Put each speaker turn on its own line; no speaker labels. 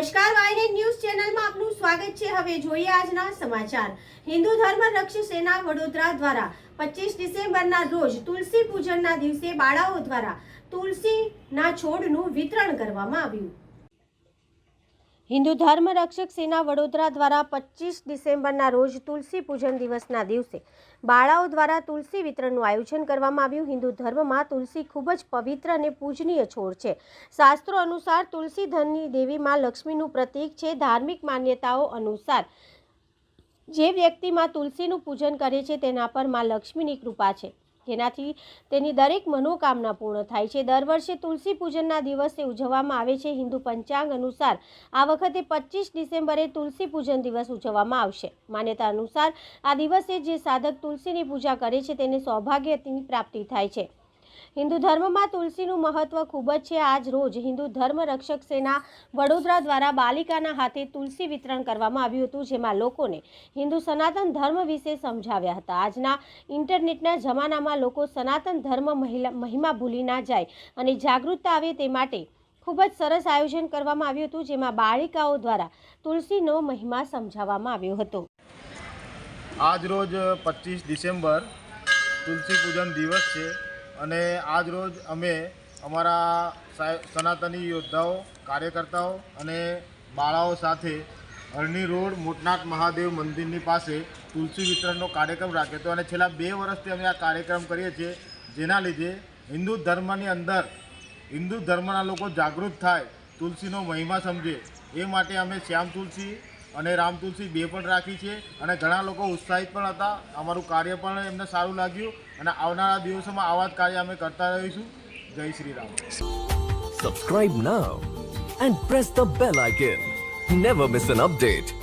નમસ્કાર વાયનેટ ન્યૂઝ ચેનલમાં આપનું સ્વાગત છે. હવે જોઈએ આજના સમાચાર. હિન્દુ ધર્મ રક્ષ સેના વડોદરા દ્વારા પચીસ ડિસેમ્બરના રોજ તુલસી પૂજનના દિવસે બાળાઓ દ્વારા તુલસીના છોડનું વિતરણ કરવામાં આવ્યું. હિન્દુ ધર્મ રક્ષક સેના વડોદરા દ્વારા પચીસ ડિસેમ્બરના રોજ તુલસી પૂજન દિવસના દિવસે બાળાઓ દ્વારા તુલસી વિતરણનું આયોજન કરવામાં આવ્યું. હિન્દુ ધર્મમાં તુલસી ખૂબ જ પવિત્ર અને પૂજનીય છોડ છે. શાસ્ત્રો અનુસાર તુલસી ધનની દેવીમાં લક્ષ્મીનું પ્રતીક છે. ધાર્મિક માન્યતાઓ અનુસાર જે વ્યક્તિમાં તુલસીનું પૂજન કરે છે તેના પરમાં લક્ષ્મીની કૃપા છે. જેનાથી તેની દરેક મનોકામના પૂર્ણ થાય છે. દર વર્ષે તુલસી પૂજનના દિવસે ઉજવવામાં આવે છે. હિન્દુ પંચાંગ અનુસાર આ વખતે પચીસ ડિસેમ્બરે તુલસી પૂજન દિવસ ઉજવવામાં આવશે. માન્યતા અનુસાર આ દિવસે જે સાધક તુલસીની પૂજા કરે છે, તેને સૌભાગ્યની પ્રાપ્તિ થાય છે. હિન્દુ ધર્મમાં તુલસીનું મહત્વ ખૂબ જ છે. આજ રોજ હિન્દુ ધર્મ રક્ષક સેના વડોદરા દ્વારા બાલિકાના હાથે તુલસી વિતરણ કરવામાં આવ્યું હતું, જેમાં લોકોને હિન્દુ સનાતન ધર્મ વિશે સમજાવ્યા હતા. આજના ઇન્ટરનેટના જમાનામાં લોકો સનાતન ધર્મ મહિમા ભૂલી ના જાય અને જાગૃતતા આવે તે માટે ખૂબ જ સરસ આયોજન કરવામાં આવ્યું હતું, જેમાં બાળિકાઓ દ્વારા તુલસીનો મહિમા સમજાવવામાં આવ્યો હતો.
આજ રોજ પચીસ ડિસેમ્બર તુલસી પૂજન દિવસ છે. અને આજ રોજ અમે અમારા સનાતની યોદ્ધાઓ, કાર્યકર્તાઓ અને બાળાઓ સાથે હરણી રોડ મોટનાથ મહાદેવ મંદિરની પાસે તુલસી વિતરણનો કાર્યક્રમ રાખ્યો હતો અને છેલ્લા બે વર્ષથી અમે આ કાર્યક્રમ કરીએ છીએ, જેના લીધે હિન્દુ ધર્મની અંદર, હિન્દુ ધર્મના લોકો જાગૃત થાય, તુલસીનો મહિમા સમજે. એ માટે અમે શ્યામ તુલસી અને રામ તુલસી બે પણ રાખી છે અને ઘણા લોકો ઉત્સાહિત પણ હતા. અમારું કાર્ય પણ એમને સારું લાગ્યું અને આવનારા દિવસોમાં આવા જ કાર્ય અમે કરતા રહીશું. જય Shri Ram.
Subscribe now and press the bell icon never miss an update.